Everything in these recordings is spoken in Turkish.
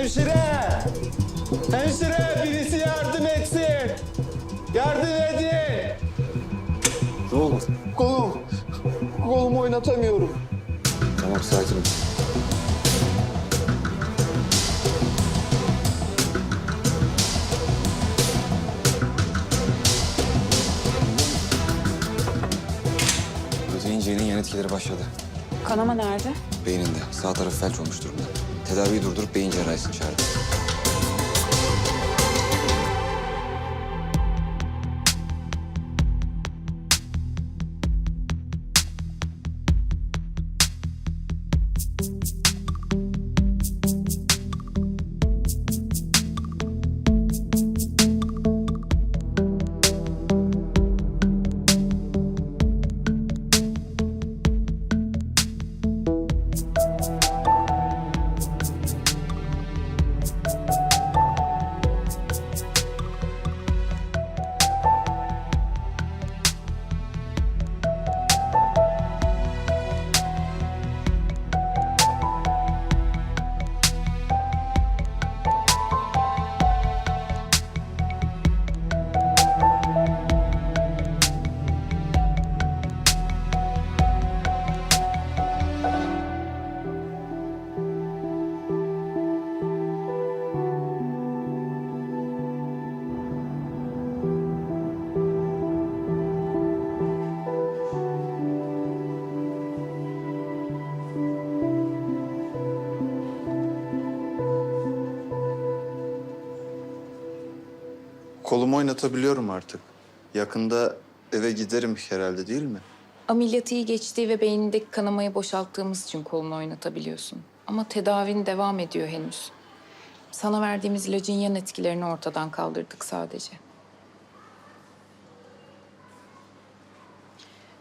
Hemşire! Hemşire birisi yardım etsin! Yardım edin! Ne oldu? Kolum, kolumu oynatamıyorum. Tamam sakin ol. Protein C'nin yan etkileri başladı. Kanama nerede? Beyninde. Sağ tarafı felç olmuş durumda. Tedaviyi durdurup beyin cerrahisini çağırdı. Kolumu oynatabiliyorum artık. Yakında eve giderim herhalde değil mi? Ameliyatı iyi geçtiği ve beynindeki kanamayı boşalttığımız için kolunu oynatabiliyorsun. Ama tedavin devam ediyor henüz. Sana verdiğimiz ilacın yan etkilerini ortadan kaldırdık sadece.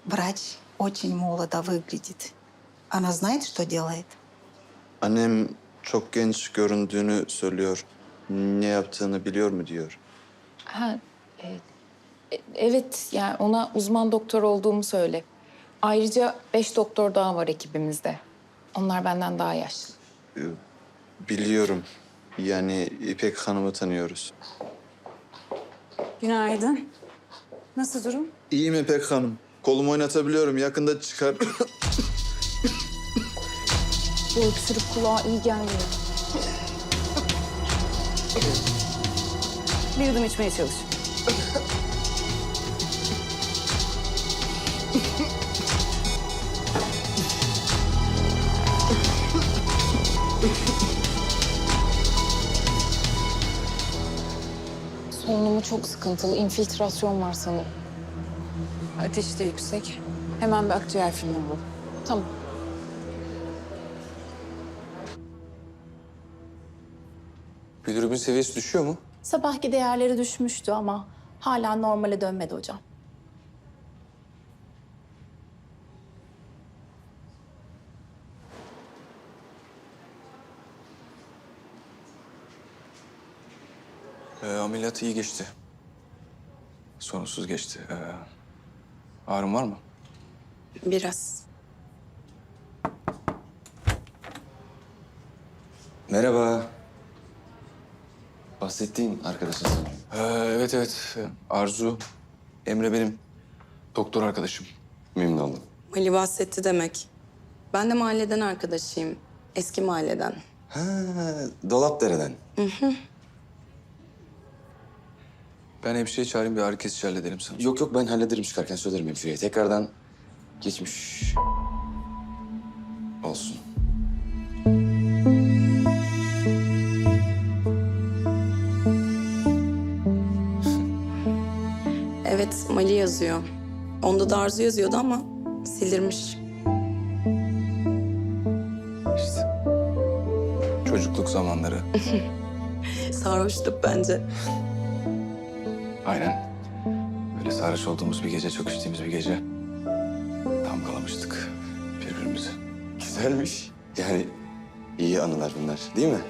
Врач очень молодо выглядит. Она знает, что делает? Annem çok genç göründüğünü söylüyor. Ne yaptığını biliyor mu diyor. Ha, e, e, evet yani ona uzman doktor olduğumu söyle. Ayrıca beş doktor daha var ekibimizde. Onlar benden daha yaşlı. Biliyorum. Yani İpek Hanım'ı tanıyoruz. Günaydın. Nasıl durum? İyiyim İpek Hanım. Kolumu oynatabiliyorum. Yakında çıkar. Bu öksürük kulağa iyi gelmiyor. Bir yudum içmeye çalış. Solunumu çok sıkıntılı. infiltrasyon var sanırım. Ateşi de yüksek. Hemen bir akciğer filmi bul. Tamam. Bilirubin seviyesi düşüyor mu? Sabahki değerleri düşmüştü ama hala normale dönmedi hocam. Ee, ameliyat iyi geçti. Sorunsuz geçti. Ee, ağrın var mı? Biraz. Merhaba. Bahsettiğin arkadaşın sanırım. Ee, evet evet. Arzu. Emre benim doktor arkadaşım. Memnun oldum. Ali bahsetti demek. Ben de mahalleden arkadaşıyım. Eski mahalleden. Ha, Dolapdere'den. Ben hemşireyi çağırayım bir ağrı kesici halledelim sana. Yok yok ben hallederim çıkarken söylerim hemşireye. Tekrardan geçmiş Mali yazıyor. Onda da Arzu yazıyordu ama sildirmiş. İşte. Çocukluk zamanları. Sarhoşluk bence. Aynen. Böyle sarhoş olduğumuz bir gece, çok içtiğimiz bir gece. Damgalamıştık birbirimizi. Güzelmiş. Yani iyi anılar bunlar değil mi?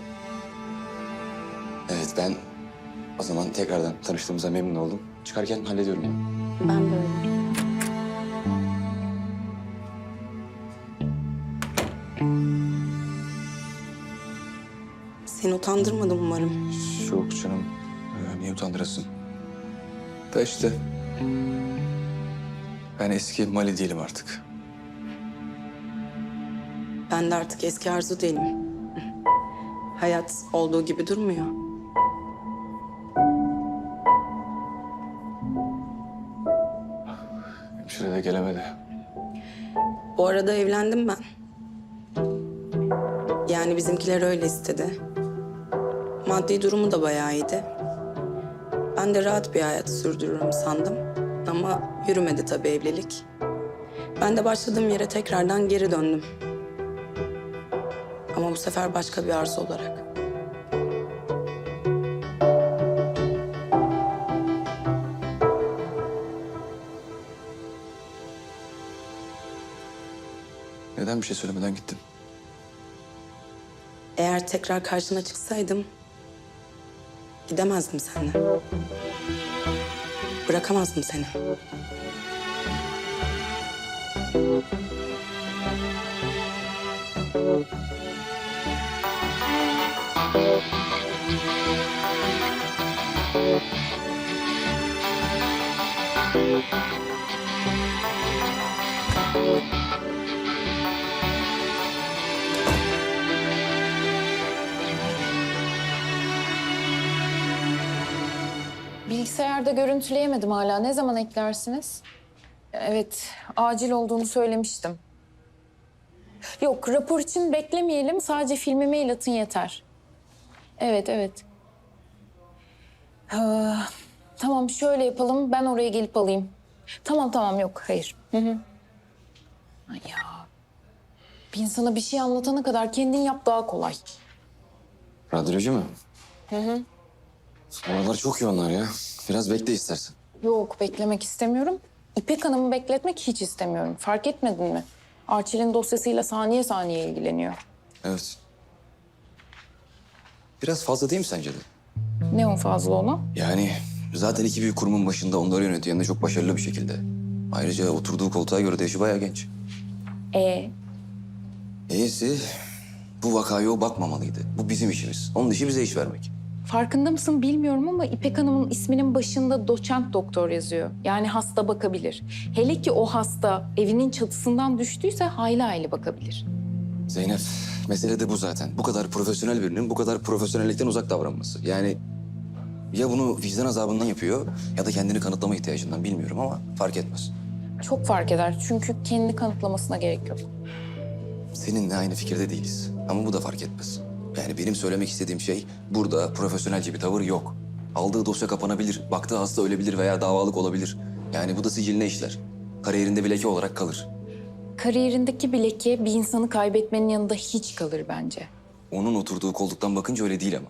Evet ben o zaman tekrardan tanıştığımıza memnun oldum. Çıkarken hallediyorum onu. Ben de öyle. Seni utandırmadım umarım. Yok canım. Ee, niye utandırasın? Da işte... Ben eski Mali değilim artık. Ben de artık eski Arzu değilim. Hayat olduğu gibi durmuyor. De gelemedi. Bu arada evlendim ben. Yani bizimkiler öyle istedi. Maddi durumu da bayağı iyiydi. Ben de rahat bir hayat sürdürürüm sandım. Ama yürümedi tabii evlilik. Ben de başladığım yere tekrardan geri döndüm. Ama bu sefer başka bir arzu olarak. Neden bir şey söylemeden gittin? Eğer tekrar karşına çıksaydım gidemezdim seninle. Bırakamazdım seni. Bilgisayarda görüntüleyemedim hala. Ne zaman eklersiniz? Evet, acil olduğunu söylemiştim. Yok, rapor için beklemeyelim. Sadece filmi mail atın yeter. Evet, evet. Ee, tamam, şöyle yapalım. Ben oraya gelip alayım. Tamam, tamam. Yok, hayır. Hı hı. Ay ya. Bir insana bir şey anlatana kadar kendin yap daha kolay. Radyocu mu? Hı hı. Oralar çok yoğunlar ya. Biraz bekle istersen. Yok beklemek istemiyorum. İpek Hanım'ı bekletmek hiç istemiyorum. Fark etmedin mi? Arçel'in dosyasıyla saniye saniye ilgileniyor. Evet. Biraz fazla değil mi sence de? Ne o fazla olan? Yani zaten iki büyük kurumun başında onları yönetiyor de çok başarılı bir şekilde. Ayrıca oturduğu koltuğa göre de yaşı bayağı genç. E İyisi bu vakaya o bakmamalıydı. Bu bizim işimiz. Onun işi bize iş vermek. Farkında mısın bilmiyorum ama İpek Hanım'ın isminin başında doçent doktor yazıyor. Yani hasta bakabilir. Hele ki o hasta evinin çatısından düştüyse hayli hayli bakabilir. Zeynep, mesele de bu zaten. Bu kadar profesyonel birinin bu kadar profesyonellikten uzak davranması. Yani ya bunu vicdan azabından yapıyor ya da kendini kanıtlama ihtiyacından bilmiyorum ama fark etmez. Çok fark eder çünkü kendi kanıtlamasına gerek yok. Seninle aynı fikirde değiliz ama bu da fark etmez. Yani benim söylemek istediğim şey burada profesyonelce bir tavır yok. Aldığı dosya kapanabilir, baktığı hasta ölebilir veya davalık olabilir. Yani bu da siciline işler. Kariyerinde bir leke olarak kalır. Kariyerindeki bir leke bir insanı kaybetmenin yanında hiç kalır bence. Onun oturduğu koltuktan bakınca öyle değil ama.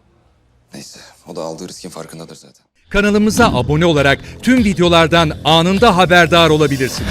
Neyse, o da aldığı riskin farkındadır zaten. Kanalımıza abone olarak tüm videolardan anında haberdar olabilirsiniz.